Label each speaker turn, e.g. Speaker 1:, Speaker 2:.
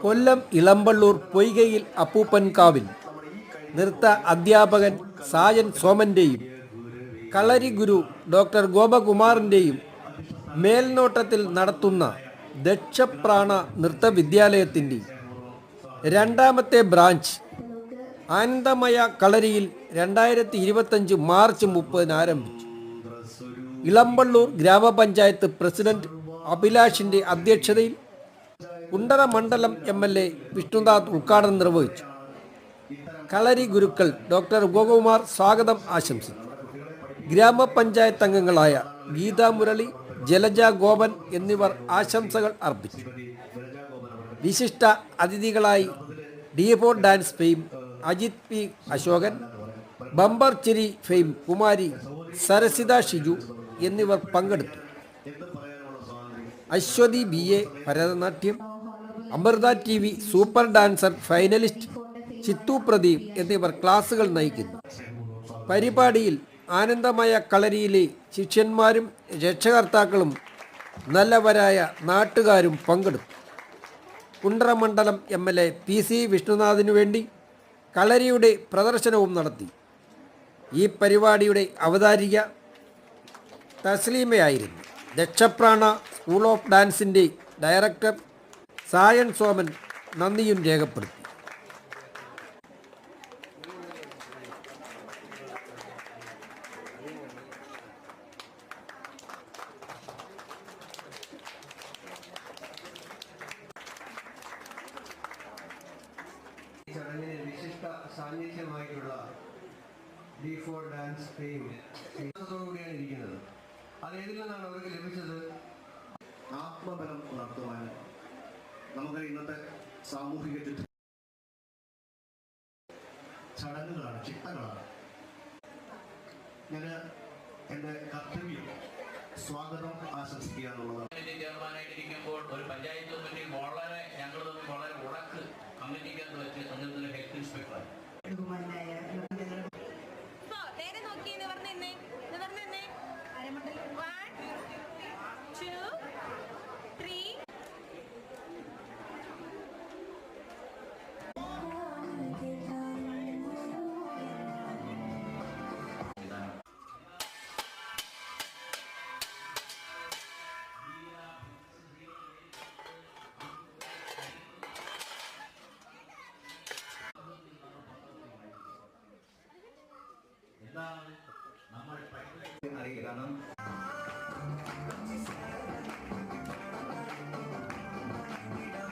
Speaker 1: കൊല്ലം ഇളമ്പള്ളൂർ പൊയ്കയിൽ അപ്പൂപ്പൻകാവിൽ നൃത്ത അധ്യാപകൻ സായൻ സോമന്റെയും കളരി ഗുരു ഡോക്ടർ ഗോപകുമാറിന്റെയും മേൽനോട്ടത്തിൽ നടത്തുന്ന ദക്ഷപ്രാണ നൃത്ത വിദ്യാലയത്തിന്റെ രണ്ടാമത്തെ ബ്രാഞ്ച് ആനന്ദമയ കളരിയിൽ രണ്ടായിരത്തി ഇരുപത്തഞ്ച് മാർച്ച് മുപ്പതിന് ആരംഭിച്ചു. ഇളമ്പള്ളൂർ ഗ്രാമപഞ്ചായത്ത് പ്രസിഡന്റ് അഭിലാഷിന്റെ അധ്യക്ഷതയിൽ കുണ്ടറ മണ്ഡലം എം എൽ എ വിഷ്ണുനാഥ് ഉദ്ഘാടനം നിർവഹിച്ചു. കളരി ഗുരുക്കൾ ഡോക്ടർ ഗോകുമാർ സ്വാഗതം ആശംസിച്ചു. ഗ്രാമപഞ്ചായത്ത് അംഗങ്ങളായ ഗീതാ മുരളി ജലജ ഗോപൻ എന്നിവർ ആശംസകൾ അർപ്പിച്ചു. വിശിഷ്ട അതിഥികളായി D four dance fame Ajith P Ashokan bumper ചിരി ഫെയിം കുമാരി സരസിത ഷിജു എന്നിവർ പങ്കെടുത്തു. Aswathi B A Bharatanatyam Amrita T V super dancer finalist Chithu Pradeep എന്നിവർ ക്ലാസുകൾ നയിക്കുന്നു. പരിപാടിയിൽ ആനന്ദമായ കളരിയിലെ ശിഷ്യന്മാരും രക്ഷകർത്താക്കളും നല്ലവരായ നാട്ടുകാരും പങ്കെടുത്തു. കുണ്ടറമണ്ഡലം M L A P C വിഷ്ണുനാഥിനു വേണ്ടി കളരിയുടെ പ്രദർശനവും നടത്തി. ഈ പരിപാടിയുടെ അവതാരിക തസ്ലീമയായിരുന്നു. ദക്ഷപ്രാണ സ്കൂൾ ഓഫ് ഡാൻസിന്റെ ഡയറക്ടർ സായൻ സോമൻ നന്ദിയും രേഖപ്പെടുത്തി.
Speaker 2: ചടങ്ങിന് വിശിഷ്ട സാന്നിധ്യമായിട്ടുള്ള ഡി ഫോർ ഡാൻസ് ഫെയിം കൂടിയാണ് ഇരിക്കുന്നത്. അത് ഏതിൽ നിന്നാണ് അവർക്ക് ലഭിച്ചത്?
Speaker 3: ആത്മബലം ഉണർത്തുവാൻ നമുക്ക് ഇന്നത്തെ സാമൂഹിക ചടങ്ങുകളാണ് ചിട്ടകളാണ്. ഞാൻ എന്റെ കർത്തവ്യം സ്വാഗതം ആശംസിക്കുക എന്നുള്ളതാണ്
Speaker 4: തീരുമാനമായിട്ടിരിക്കുമ്പോൾ ഒരു പഞ്ചായത്ത് കമ്മിറ്റി വളരെ ഞങ്ങൾ എന്താണ് നമ്മൾ
Speaker 3: അറിയില്ല. കാരണം